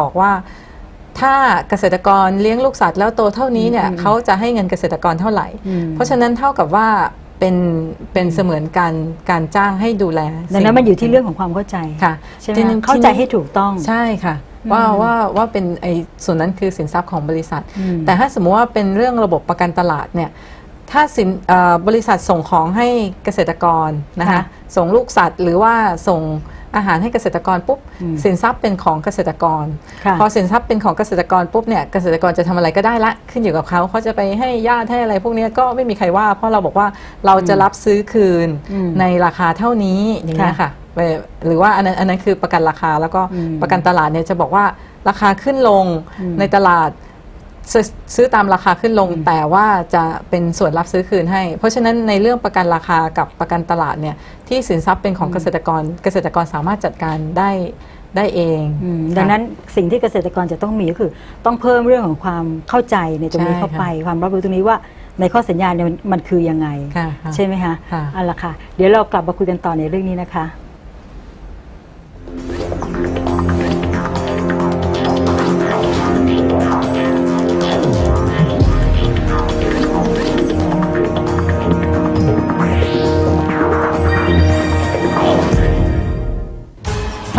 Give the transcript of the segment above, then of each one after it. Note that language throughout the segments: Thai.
บอกว่าถ้าเกษตรกรเลี้ยงลูกสัตว์แล้วโตเท่านี้เนี่ยอืมเขาจะให้เงินเกษตรกรเท่าไหร่อืมเพราะฉะนั้นเท่ากับว่าเป็นเป็นเสมือนการการจ้างให้ดูแลดังนั้นมันอยู่ที่เรื่องของความเข้าใจค่ะใช่ไหมทีนี้คะเข้าใจให้ถูกต้องใช่ค่ะอืมว่าว่าว่าเป็นไอ้ส่วนนั้นคือสินทรัพย์ของบริษัทอืมแต่ถ้าสมมติว่าเป็นเรื่องระบบประกันตลาดเนี่ย ถ้าสินเอ่อบริษัทส่งของให้เกษตรกรนะคะค่ะส่งลูกสัตว์ หรือว่าส่งอาหารให้เกษตรกรปุ๊บอืมสินทรัพย์เป็นของเกษตรกร ค่ะพอสินทรัพย์เป็นของเกษตรกรปุ๊บเนี่ยเกษตรกรจะทำอะไรก็ได้ละขึ้นอยู่กับเขาเขาจะไปให้ญาติให้อะไรพวกเนี้ยก็ไม่มีใครว่า เพราะเราบอกว่าเราจะรับซื้อคืนอืมในราคาเท่านี้อย่างเงี้ยค่ะค่ะไปหรือว่าอันนั้นอันนั้นคือประกันราคาแล้วก็อืมประกันตลาดเนี่ยจะบอกว่าราคาขึ้นลงอืม ในตลาด ซื้อซื้อตามราคาขึ้นลง แต่ว่าจะเป็นส่วนรับซื้อคืนให้ เพราะฉะนั้นในเรื่องประกันราคากับประกันตลาดเนี่ยที่สินทรัพย์เป็นของเกษตรกรเกษตรกรสามารถจัดการได้ได้เองอืมค่ะดังนั้นสิ่งที่เกษตรกรจะต้องมีก็คือ ต้องเพิ่มเรื่องของความเข้าใจในตรงนี้ใช่เข้าค่ะไป ความรับรู้ตรงนี้ว่าในข้อสัญญาเนี่ยมันมันคือยังไง ค่ะค่ะ ใช่ไหมคะค่ะ เอาละค่ะ เดี๋ยวเรากลับมาคุยกันต่อในเรื่องนี้นะคะ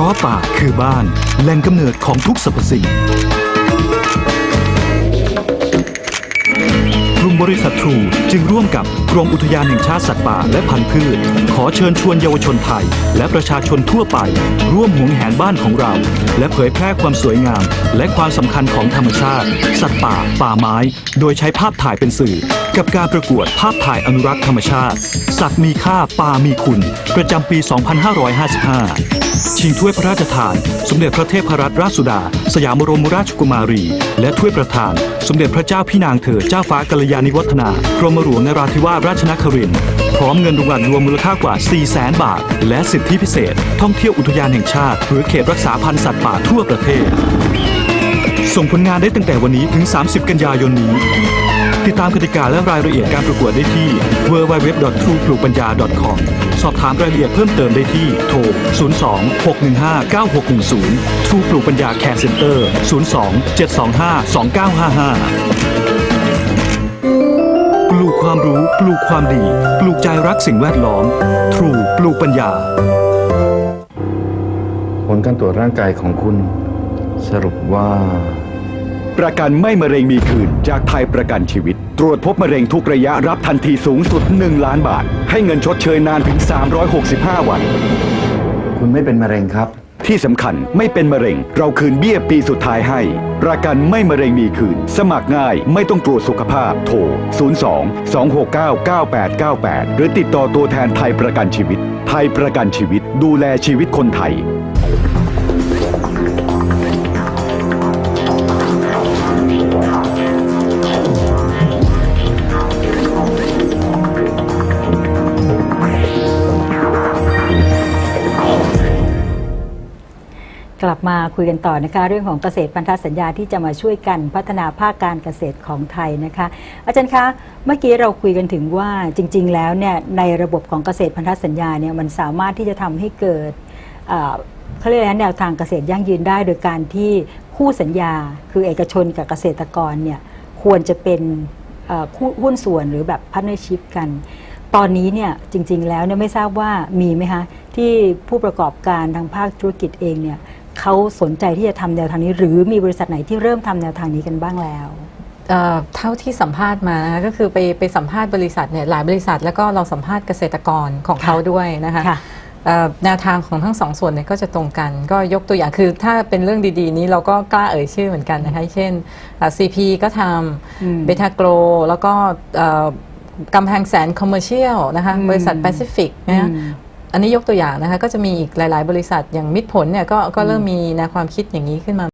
เพราะป่าคือบ้าน แหล่งกำเนิดของทุกสรรพสิ่ง ลุ่มบริษัททรูจึงร่วมกับกรมอุทยานแห่งชาติสัตว์ป่าและพันธุ์พืช ขอเชิญชวนเยาวชนไทย และประชาชนทั่วไป ร่วมหวงแหนบ้านของเรา และเผยแพร่ความสวยงาม และความสำคัญของธรรมชาติ สัตว์ป่า ป่าไม้ โดยใช้ภาพถ่ายเป็นสื่อ กับการประกวดภาพถ่ายอนุรักษ์ธรรมชาติ สัตว์มีค่าป่ามีคุณ ประจำปี 2555 ชิงถ้วยพระราชทาน สมเด็จพระเทพรัตนราชสุดา สยามบรมราชกุมารี และถ้วยประธาน สมเด็จพระเจ้าพี่นางเธอเจ้าฟ้ากัลยาณิวัฒนากรมหลวงนราธิวาสราชนครินทร์พร้อมเงินรางวัลรวมมูลค่ากว่า 4 0 0แสนบาท และสิทธิพิเศษ ท่องเที่ยวอุทยานแห่งชาติ หรือเขตรักษาพันธุ์สัตว์ป่าทั่วประเทศ ส่งผลงานได้ตั้งแต่วันนี้ถึง 30 กันยายนนี้ ติดตามกติกาและรายละเอียดการประกวดได้ที่ www.trueplugbanya.com สอบถามรายละเอียดเพิ่มเติมได้ที่โทร 02-615-9610 True ปลูกปัญญาแคร์เซ็นเตอร์ 02-725-2955 ความรู้ ปลูกความดี ปลูกใจรักสิ่งแวดล้อม True ปลูกปัญญา ผลการตรวจร่างกายของคุณ สรุปว่า ประกันไม่มะเร็งมีคืน จากไทยประกันชีวิต ตรวจพบมะเร็งทุกระยะรับทันทีสูงสุด 1 ล้านบาท ให้เงินชดเชยนานถึง 365 วัน คุณไม่เป็นมะเร็งครับ ที่สำคัญไม่เป็นมะเร็ง เราคืนเบี้ยปีสุดท้ายให้ ประกันไม่มะเร็งมีคืน สมัครง่ายไม่ต้องตรวจสุขภาพ โทร 02 269 9898 หรือติดต่อตัวแทนไทยประกันชีวิต ไทยประกันชีวิตดูแลชีวิตคนไทย มาคุยกันต่อนะคะ เรื่องของเกษตรพันธสัญญาที่จะมาช่วยกันพัฒนาภาคการเกษตรของไทยนะคะ อาจารย์คะเมื่อกี้เราคุยกันถึงว่าจริง ๆ แล้วเนี่ยในระบบของเกษตรพันธสัญญาเนี่ยมันสามารถที่จะทำให้เกิดเขาเรียกอะไรนะแนวทางเกษตรยั่งยืนได้ โดยการที่คู่สัญญา คือเอกชนกับเกษตรกรเนี่ยควรจะเป็นคู่หุ้นส่วนหรือแบบพาร์เนอร์ชิพกันตอนนี้เนี่ยจริง ๆ แล้วเนี่ยไม่ทราบว่ามีไหมคะที่ผู้ประกอบการทางภาคธุรกิจเองเนี่ย เขาสนใจที่จะทำแนวทางนี้ หรือมีบริษัทไหนที่เริ่มทำแนวทางนี้กันบ้างแล้วเอ่อเท่าที่สัมภาษณ์มานะคะก็คือไปไปสัมภาษณ์บริษัทเนี่ยหลายบริษัท แล้วก็เราสัมภาษณ์เกษตรกรของเขาด้วยนะคะค่ะเอ่อแนวทางของทั้งสองส่วนเนี่ยก็จะตรงกันก็ยกตัวอย่างคือถ้าเป็นเรื่องดีๆ นี้เราก็กล้าเอ่ยชื่อเหมือนกันนะคะเช่นซีพีก็ทอืมำเบทาโกรแล้วก็เอ่อกำแพงแสนคอมเมอร์เชียลนะคะอืมบริษัทแปซิฟิกนะอืม อันนี้ยกตัวอย่างนะคะก็จะมีอีกหลาย ๆ บริษัทอย่างมิตรผลเนี่ยก็ก็เริ่มมีแนวความคิดอย่างนี้ขึ้นมา